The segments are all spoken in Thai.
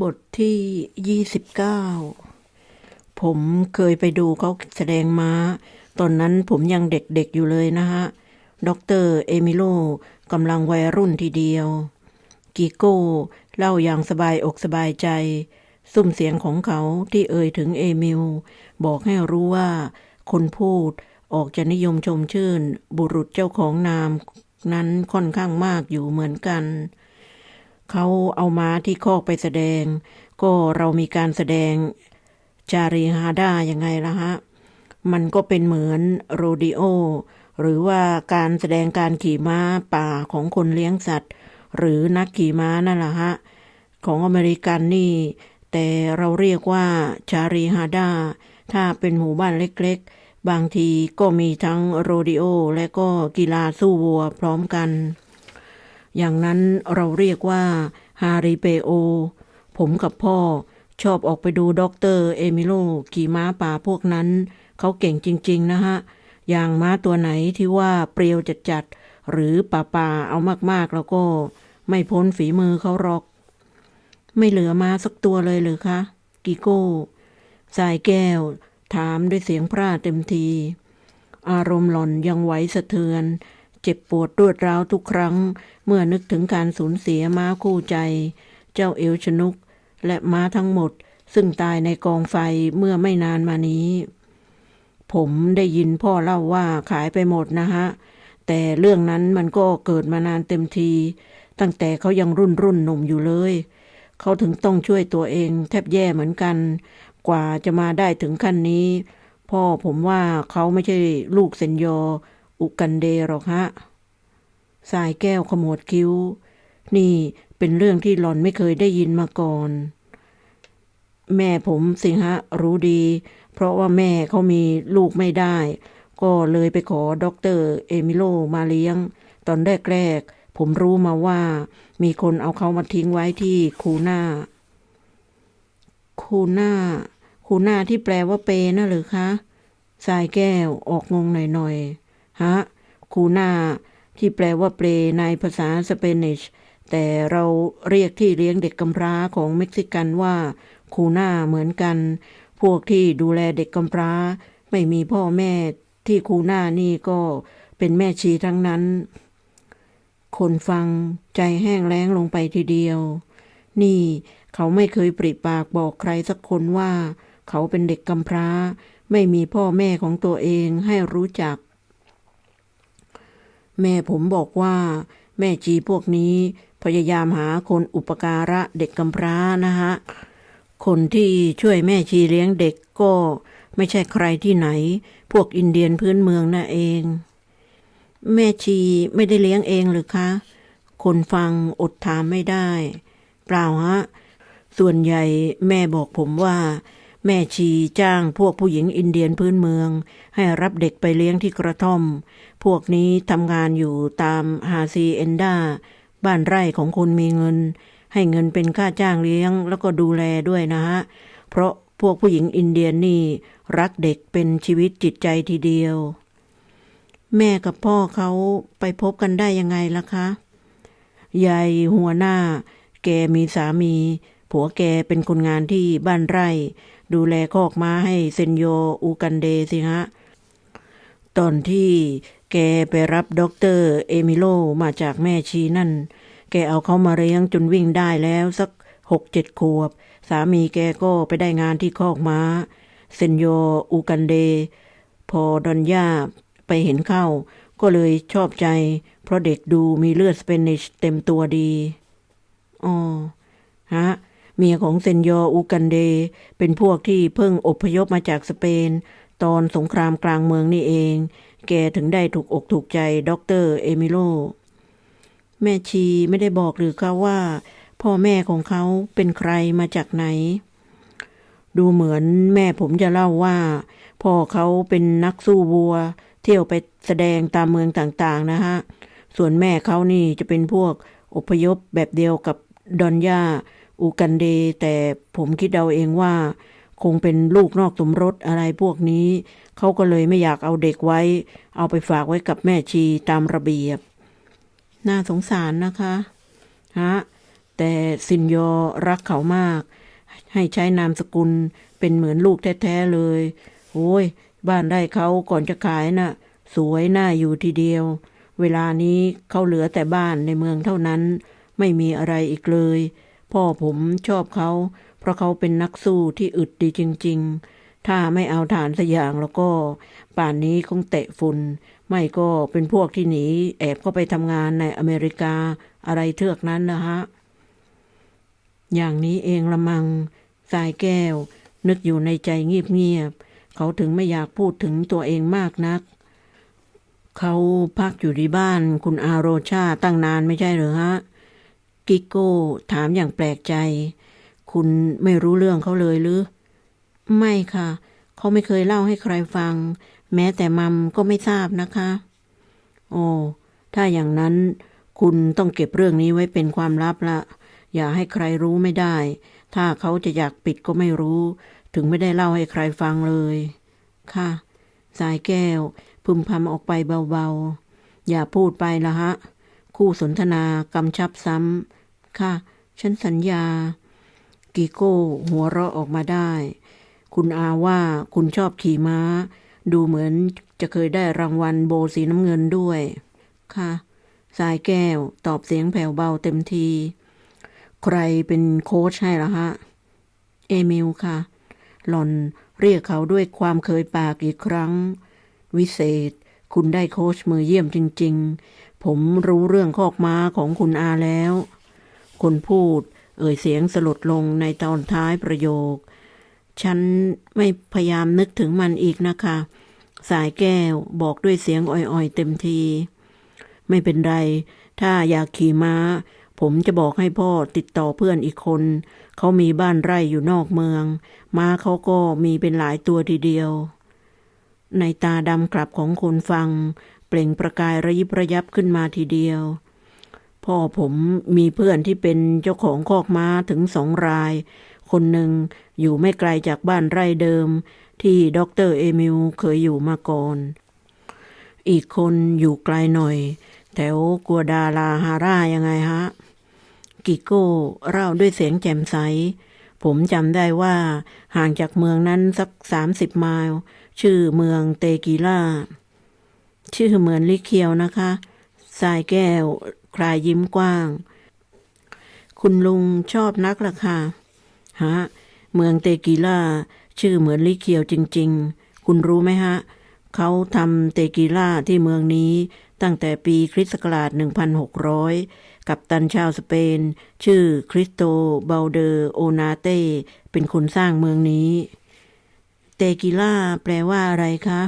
บทที่ยี่สิบเก้าผมเคยไปดูเขาแสดงม้า ตอนนั้นผมยังเด็กๆอยู่เลยนะฮะด็อกเตอร์เอมิโลกำลังวัยรุ่นทีเดียว กิโก้เล่าอย่างสบายอกสบายใจ ซุ้มเสียงของเขาที่เอ่ยถึงเอมิล บอกให้รู้ว่า คนพูดออกจะนิยมชมชื่น บุรุษเจ้าของนามนั้นค่อนข้างมากอยู่เหมือนกัน เขาเอาม้าที่คอกไปแสดง ก็เรามีการแสดงจารีฮาดายังไงล่ะฮะ มันก็เป็นเหมือนโรดิโอ หรือว่าการแสดงการขี่ม้าป่าของคนเลี้ยงสัตว์ หรือนักขี่ม้านั่นแหละฮะ ของอเมริกันนี่ แต่เราเรียกว่าชารีฮาดาถ้าเป็นหมู่บ้านเล็กๆ บางทีก็มีทั้งโรดิโอและก็กีฬาสู้วัวพร้อมกัน อย่างนั้นเราเรียกว่าฮาริเปโอ ผมกับพ่อชอบออกไปดูด็อกเตอร์เอมิโลขี่ม้าป่าพวกนั้น เขาเก่งจริง ๆ นะฮะ อย่างม้าตัวไหนที่ว่าเปรียวจัดๆหรือป่าป่าๆเอามากๆ แล้วก็ไม่พ้นฝีมือเขาหรอก ไม่เหลือม้าสักตัวเลยหรือคะกิโก้สายแก้ว ถามด้วยเสียงพร่าเต็มที อารมณ์หล่อนยังไหวสะเทือน เจ็บปวดรวดร้าวทุกครั้ง เมื่อนึกถึงการสูญเสียม้าคู่ใจ เจ้าเอลชนุก และม้าทั้งหมด ซึ่งตายในกองไฟเมื่อไม่นานมานี้ ผมได้ยินพ่อเล่าว่าขายไปหมดนะฮะ แต่เรื่องนั้นมันก็เกิดมานานเต็มที ตั้งแต่เขายังรุ่นรุ่นหนุ่มอยู่เลย เขาถึงต้องช่วยตัวเองแทบแย่เหมือนกัน กว่าจะมาได้ถึงขั้นนี้ พ่อผมว่าเขาไม่ใช่ลูกเซนยอ อุกันเดหรอกฮะสายแก้วขมวดคิ้ว นี่เป็นเรื่องที่หล่อนไม่เคยได้ยินมาก่อน แม่ผมสิฮะรู้ดี เพราะว่าแม่เขามีลูกไม่ได้ ก็เลยไปขอด็อกเตอร์เอมิโลมาเลี้ยง ตอนแรกๆผมรู้มาว่า มีคนเอาเขามาทิ้งไว้ที่คูน่าคูน่าคูน่าที่แปลว่าเปน่ะหรือคะสายแก้วออกงงหน่อยๆ ฮะ คูน่าที่แปลว่าเปลในภาษาสเปนิช แต่เราเรียกที่เลี้ยงเด็กกำพร้าของเม็กซิกันว่าคูน่าเหมือนกัน พวกที่ดูแลเด็กกำพร้า ไม่มีพ่อแม่ที่คูน่านี่ก็เป็นแม่ชีทั้งนั้น คนฟังใจแห้งแล้งลงไปทีเดียว นี่เขาไม่เคยปริปากบอกใครสักคนว่า เขาเป็นเด็กกำพร้า ไม่มีพ่อแม่ของตัวเองให้รู้จัก แม่ผมบอกว่า แม่จีพวกนี้พยายามหาคนอุปการะเด็กกำพร้านะฮะ คนที่ช่วยแม่ชีเลี้ยงเด็กก็ไม่ใช่ใครที่ไหน พวกอินเดียนพื้นเมืองนั่นเอง แม่ชีไม่ได้เลี้ยงเองหรือคะ คนฟังอดถามไม่ได้ เปล่าฮะ ส่วนใหญ่แม่บอกผมว่า แม่ชีจ้างพวกผู้หญิงอินเดียนพื้นเมือง ให้รับเด็กไปเลี้ยงที่กระท่อม พวกนี้ทำงานอยู่ตามฮาซีเอนดาบ้านไร่ของคนมีเงิน ให้เงินเป็นค่าจ้างเลี้ยง แล้วก็ดูแลด้วยนะฮะ เพราะพวกผู้หญิงอินเดียนนี่ รักเด็กเป็นชีวิตจิตใจทีเดียว แม่กับพ่อเขาไปพบกันได้ยังไงล่ะคะยายหัวหน้า แกมีสามี ผัวแกเป็นคนงานที่บ้านไร่ ดูแลคอกม้าให้เซนโยอูกันเดสิฮะ ตอนที่แกไปรับด็อกเตอร์เอมิโลมาจากแม่ชีนั่น แกเอาเขามาเลี้ยงจนวิ่งได้แล้วสักหกเจ็ดขวบ สามีแกก็ไปได้งานที่คอกม้า เซนโยอูกันเด พอดอนย่าไปเห็นเข้า ก็เลยชอบใจ เพราะเด็กดูมีเลือดสเปนิชเต็มตัวดีอ๋อฮะ เมียของเซนยออูกันเด เป็นพวกที่เพิ่งอพยพมาจากสเปน ตอนสงครามกลางเมืองนี่เอง แกถึงได้ถูกอกถูกใจด็อกเตอร์เอมิโล แม่ชีไม่ได้บอกหรือคะว่า พ่อแม่ของเขาเป็นใครมาจากไหน ดูเหมือนแม่ผมจะเล่าว่า พ่อเขาเป็นนักสู้วัว เที่ยวไปแสดงตามเมืองต่างๆนะฮะ ส่วนแม่เขานี่จะเป็นพวกอพยพแบบเดียวกับดอนย่า อูกันเด แต่ผมคิดเอาเองว่า คงเป็นลูกนอกสมรสอะไรพวกนี้ เขาก็เลยไม่อยากเอาเด็กไว้ เอาไปฝากไว้กับแม่ชีตามระเบียบ น่าสงสารนะคะฮะแต่ซินยอรักเขามาก ให้ใช้นามสกุลเป็นเหมือนลูกแท้ๆเลย โอ้ย บ้านได้เขาก่อนจะขายน่ะ สวยน่าอยู่ทีเดียว เวลานี้เขาเหลือแต่บ้านในเมืองเท่านั้น ไม่มีอะไรอีกเลย พ่อผมชอบเขา เพราะเขาเป็นนักสู้ที่อึดดีจริง ๆ ถ้าไม่เอาฐานสยางแล้วก็ ป่านนี้คงเตะฝุ่นไม่ก็เป็นพวกที่หนีแอบเข้าไปทำงานในอเมริกาอะไรเทือกนั้นนะฮะ อย่างนี้เองละมังสายแก้ว นึกอยู่ในใจเงียบๆเขาถึงไม่อยากพูดถึงตัวเองมากนัก เขาพักอยู่ที่บ้านคุณอาโรชาตั้งนานไม่ใช่หรือฮะ กิโก้ถามอย่างแปลกใจ คุณไม่รู้เรื่องเขาเลยหรือ ไม่ค่ะ เขาไม่เคยเล่าให้ใครฟัง แม้แต่มัมก็ไม่ทราบนะคะ โอ้ถ้าอย่างนั้นคุณต้องเก็บเรื่องนี้ไว้เป็นความลับละ อย่าให้ใครรู้ไม่ได้ ถ้าเขาจะอยากปิดก็ไม่รู้ ถึงไม่ได้เล่าให้ใครฟังเลย ค่ะ สายแก้วพึมพำออกไปเบาๆ อย่าพูดไปละฮะ คู่สนทนากำชับซ้ำค่ะ ฉันสัญญากิโก้หัวเราะออกมาได้ คุณอาว่าคุณชอบขี่ม้า ดูเหมือนจะเคยได้รางวัลโบสีน้ำเงินด้วย ค่ะ สายแก้วตอบเสียงแผ่วเบาเต็มที ใครเป็นโค้ชให้ละฮะ เอมิลค่ะ หล่อนเรียกเขาด้วยความเคยปากอีกครั้ง วิเศษ คุณได้โค้ชมือเยี่ยมจริง ๆ ผมรู้เรื่องคอกม้าของคุณอาแล้ว คนพูดเอ่ยเสียงสลดลงในตอนท้ายประโยค ฉันไม่พยายามนึกถึงมันอีกนะคะ สายแก้วบอกด้วยเสียงอ่อยๆเต็มที ไม่เป็นไร ถ้าอยากขี่ม้า ผมจะบอกให้พ่อติดต่อเพื่อนอีกคน เขามีบ้านไร่อยู่นอกเมือง ม้าเขาก็มีเป็นหลายตัวทีเดียว ในตาดำกลับของคนฟัง เปล่งประกายระยิบระยับขึ้นมาทีเดียว พ่อผมมีเพื่อนที่เป็นเจ้าของคอกม้าถึงสองราย คนหนึ่งอยู่ไม่ไกลจากบ้านไร่เดิม ที่ด็อกเตอร์เอมิลเคยอยู่มาก่อน อีกคนอยู่ไกลหน่อย แถวกัวดาลาฮาร่ายังไงฮะ กิโก้เล่าด้วยเสียงแจ่มใสผมจำได้ว่าห่างจากเมืองนั้นสักสามสิบไมล์ ชื่อเมืองเตกิล่า ชื่อเหมือนลิเคียวนะคะสายแก้ว คลายยิ้มกว้าง คุณลุงชอบนักล่ะค่ะฮะเมืองเตกิล่า ชื่อเหมือนลิเคียวจริง ๆ คุณรู้ไหมฮะเขาทำเตกิล่าที่เมืองนี้ตั้งแต่ปีคริสต์ศักราช 1600 กับตันชาวสเปน ชื่อคริสโตเบลเดอร์โอนาเต้ เป็นคนสร้างเมืองนี้ เตกิล่าแปลว่าอะไรคะ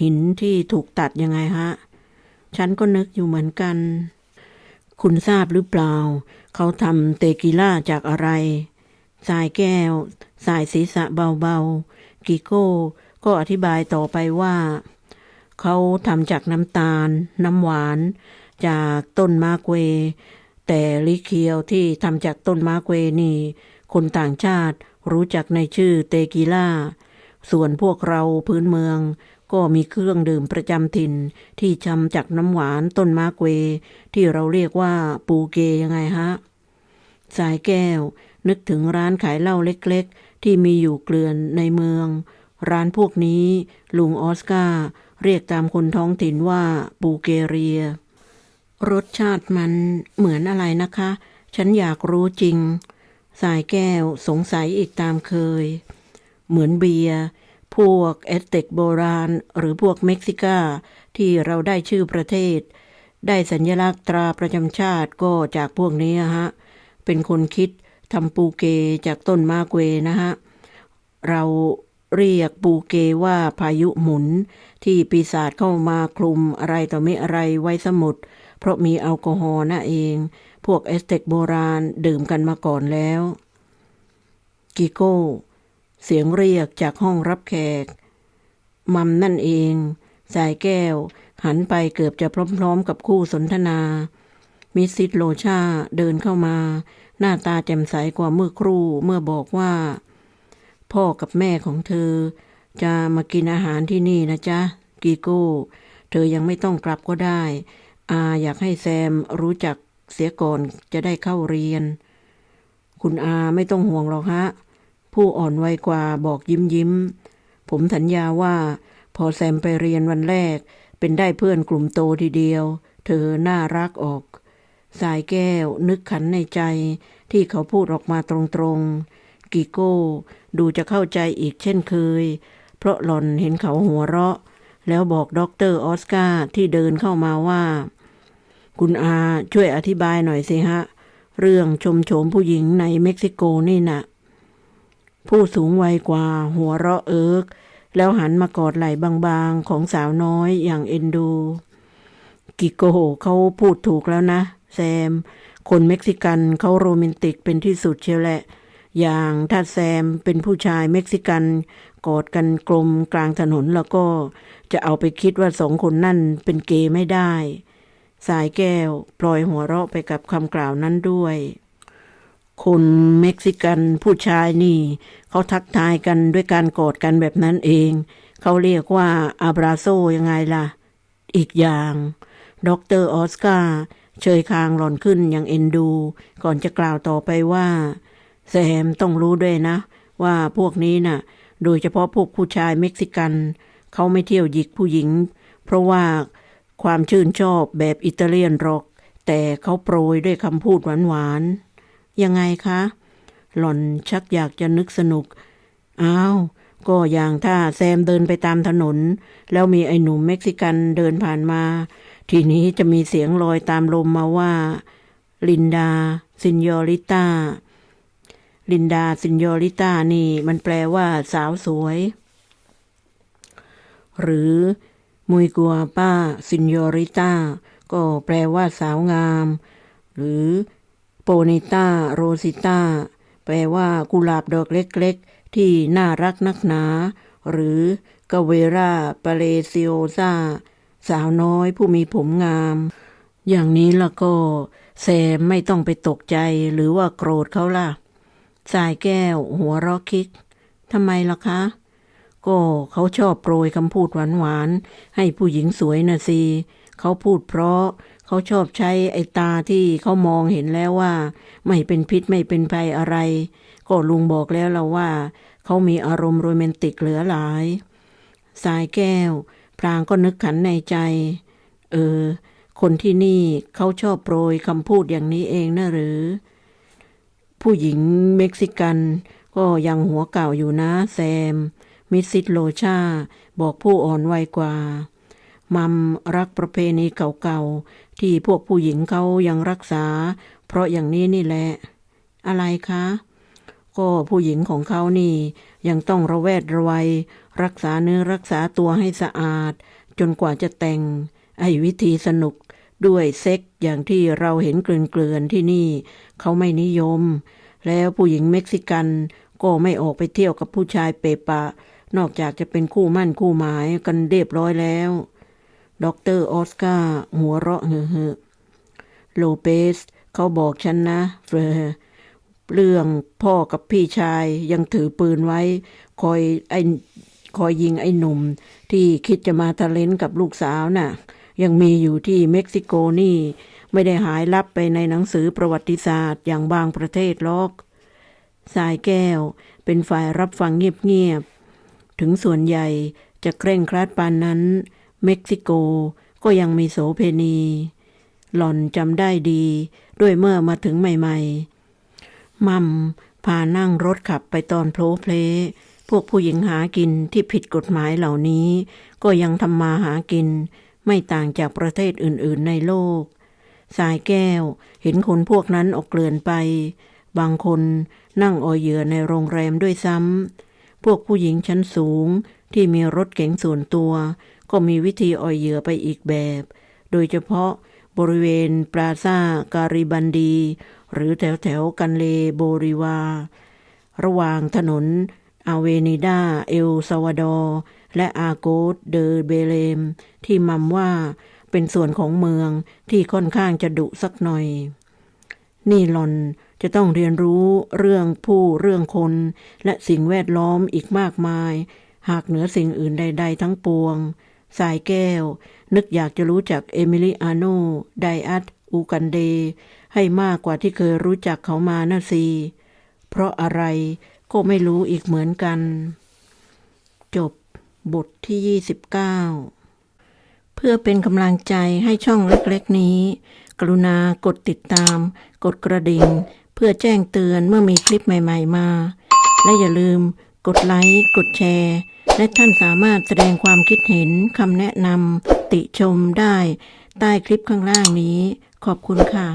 หินที่ถูกตัดยังไงฮะ ฉันก็นึกอยู่เหมือนกัน คุณทราบหรือเปล่า เขาทำเตกิล่าจากอะไร สายแก้ว สายศีรษะเบาๆ กิโก้ ก็อธิบายต่อไปว่า เขาทำจากน้ำตาล น้ำหวาน จากต้นมาเกวแต่ลิเคียวที่ทำจากต้นมาเกวนี่ คนต่างชาติรู้จักในชื่อเตกิล่า ส่วนพวกเราพื้นเมือง ก็มีเครื่องดื่มประจำถิ่น ที่ชำจากน้ำหวานต้นมาเกว ที่เราเรียกว่าปูเกยังไงฮะ สายแก้ว นึกถึงร้านขายเหล้าเล็กๆ ที่มีอยู่เกลือนในเมือง ร้านพวกนี้ลุงออสการ์เรียกตามคนท้องถิ่นว่าปูเกเรีย รสชาติมันเหมือนอะไรนะคะ ฉันอยากรู้จริง สายแก้วสงสัยอีกตามเคย เหมือนเบียร์ พวกแอสเต็กโบราณ หรือพวกเม็กซิกาที่เราได้ชื่อประเทศ ได้สัญลักษณ์ตราประจำชาติก็จากพวกนี้ฮะ เป็นคนคิดทำปูเกจากต้นมาเกวนะฮะ เราเรียกปูเกว่าพายุหมุน ที่ปีศาจเข้ามาคลุมอะไรต่อไม่อะไรไว้สมุด เพราะมีแอลกอฮอล์น่ะเอง พวกเอสเต็กโบราณดื่มกันมาก่อนแล้ว กิโก้ เสียงเรียกจากห้องรับแขก มัมนั่นเอง สายแก้ว หันไปเกือบจะพร้อมๆกับคู่สนทนา มิสซิสโลชาเดินเข้ามา หน้าตาแจ่มใสกว่าเมื่อครู่เมื่อบอกว่า พ่อกับแม่ของเธอ จะมากินอาหารที่นี่นะจ๊ะ กีโก้ เธอยังไม่ต้องกลับก็ได้ อาอยากให้แซมรู้จักเสียก่อนจะได้เข้าเรียน คุณอาไม่ต้องห่วงหรอกฮะ ผู้อ่อนวัยกว่าบอกยิ้มยิ้ม ผมสัญญาว่า พอแซมไปเรียนวันแรก เป็นได้เพื่อนกลุ่มโตทีเดียว เธอน่ารักออก สายแก้วนึกขันในใจที่เขาพูดออกมาตรงๆ กิโก้ดูจะเข้าใจอีกเช่นเคย เพราะหล่อนเห็นเขาหัวเราะ แล้วบอกด็อกเตอร์ออสการ์ที่เดินเข้ามาว่า คุณอาช่วยอธิบายหน่อยสิฮะ เรื่องชมโฉมผู้หญิงในเม็กซิโกนี่นะ่ะ ผู้สูงวัยกว่าหัวเราะเอิก แล้วหันมากอดไหล่บางๆของสาวน้อยอย่างเอ็นดู กิโกโหเขาพูดถูกแล้วนะ แซม คนเม็กซิกันเขาโรแมนติกเป็นที่สุดเชียวแหละ อย่างถ้าแซมเป็นผู้ชายเม็กซิกันกอดกันกลมกลางถนนแล้วก็จะเอาไปคิดว่าสองคนนั่นเป็นเกย์ไม่ได้ สายแก้ว ปล่อยหัวเราะไปกับคำกล่าวนั้นด้วย คนเม็กซิกันผู้ชายนี่ เขาทักทายกันด้วยการกอดกันแบบนั้นเอง เขาเรียกว่าอาบราโซยังไงล่ะ อีกอย่างด็อกเตอร์ออสการ์เชยคางหล่อนขึ้นอย่างเอ็นดู ก่อนจะกล่าวต่อไปว่า แซมต้องรู้ด้วยนะ ว่าพวกนี้น่ะ โดยเฉพาะพวกผู้ชายเม็กซิกัน เขาไม่เที่ยวหยิกผู้หญิง เพราะว่าความชื่นชอบแบบอิตาเลียนหรอก แต่เขาโปรยด้วยคำพูดหวานๆ ยังไงคะ หล่อนชักอยากจะนึกสนุก อ้าว ก็อย่างถ้าแซมเดินไปตามถนน แล้วมีไอ้หนุ่มเม็กซิกันเดินผ่านมา ทีนี้จะมีเสียงลอยตามลมมาว่า ลินดา ซินยอริต้า ลินดา ซินยอริต้านี่ มันแปลว่าสาวสวย หรือมุยกัวป้า ซินยอริต้า ก็แปลว่าสาวงาม หรือ โปนิต้าโรซิต้า แปลว่ากุหลาบดอกเล็กๆ ที่น่ารักนักหนา หรือกาเวราปาเลซิโอซาสาวน้อยผู้มีผมงาม อย่างนี้แล้วก็แซมไม่ต้องไปตกใจหรือว่าโกรธเขาล่ะ สายแก้ว หัวราะคิกทำไมล่ะคะ ก็เขาชอบโปรยคำพูดหวานๆ ให้ผู้หญิงสวยนะสิเขาพูดเพราะเขาชอบใช้ไอ้ตาที่เขามองเห็นแล้วว่า ไม่เป็นพิษไม่เป็นภัยอะไร ก็ลุงบอกแล้วเราว่า เขามีอารมณ์โรแมนติกเหลือหลาย สายแก้วพลางก็นึกขันในใจ เออ คนที่นี่เขาชอบโปรยคำพูดอย่างนี้เองนะหรือ ผู้หญิงเม็กซิกัน ก็ยังหัวเก่าอยู่นะแซม มิสซิสโลชา บอกผู้อ่อนวัยกว่า มัมรักประเพณีเก่าๆ ที่พวกผู้หญิงเขายังรักษา เพราะอย่างนี้นี่แหละ อะไรคะ ก็ผู้หญิงของเขานี่ยังต้องระแวดระวัย รักษาเนื้อรักษาตัวให้สะอาด จนกว่าจะแต่ง ไอ้วิธีสนุกด้วยเซ็กอย่างที่เราเห็นเกลื่อนๆที่นี่ เขาไม่นิยม แล้วผู้หญิงเม็กซิกันก็ไม่ออกไปเที่ยวกับผู้ชายเปปะ นอกจากจะเป็นคู่มั่นคู่หมายกันเรียบร้อยแล้ว ด็อกเตอร์ออสการ์หัวเราะเฮ้อโลเปสเขาบอกฉันนะเฟรเรื่องพ่อกับพี่ชายยังถือปืนไว้ คอยไอคอยยิงไอ้หนุ่ม ที่คิดจะมาทะเลนกับลูกสาวน่ะ ยังมีอยู่ที่เม็กซิโกนี่ ไม่ได้หายลับไปในหนังสือประวัติศาสตร์อย่างบางประเทศหรอกสายแก้วเป็นฝ่ายรับฟังเงียบๆ ถึงส่วนใหญ่จะเคร่งครัดปานนั้น เม็กซิโกก็ยังมีโสเพณี หล่อนจำได้ดี ด้วยเมื่อมาถึงใหม่ ๆ มัมพานั่งรถขับไปตอนโพลเพลพวกผู้หญิงหากินที่ผิดกฎหมายเหล่านี้ ก็ยังทำมาหากิน ไม่ต่างจากประเทศอื่น ๆ ในโลก สายแก้วเห็นคนพวกนั้นออกเกลื่อนไป บางคนนั่งออยเหยื่อในโรงแรมด้วยซ้ำพวกผู้หญิงชั้นสูงที่มีรถเก๋งส่วนตัว ก็มีวิธีออยเหยื่อไปอีกแบบ โดยเฉพาะบริเวณปราซาการิบันดี หรือแถวแถวกันเลโบริวา ระหว่างถนนอาเวนิดาเอลซาวาดอร์ และอาโกสเดอเบเลม ที่มัมว่าเป็นส่วนของเมืองที่ค่อนข้างจะดุสักหน่อย นี่หลอนจะต้องเรียนรู้เรื่องผู้เรื่องคน และสิ่งแวดล้อมอีกมากมาย หากเหนือสิ่งอื่นใด ๆ ทั้งปวง สายแก้ว นึกอยากจะรู้จักเอมิลิอาโนไดอัตอูกันเด ให้มากกว่าที่เคยรู้จักเขามานะสิ เพราะอะไรก็ไม่รู้อีกเหมือนกัน จบบทที่ 29 เพื่อเป็นกำลังใจให้ช่องเล็กๆนี้ กรุณากดติดตาม กดกระดิ่ง เพื่อแจ้งเตือนเมื่อมีคลิปใหม่ ๆ มา และอย่าลืมกดไลค์ กดแชร์ และท่านสามารถแสดงความคิดเห็นคำแนะนำติชมได้ ใต้คลิปข้างล่างนี้ ขอบคุณค่ะ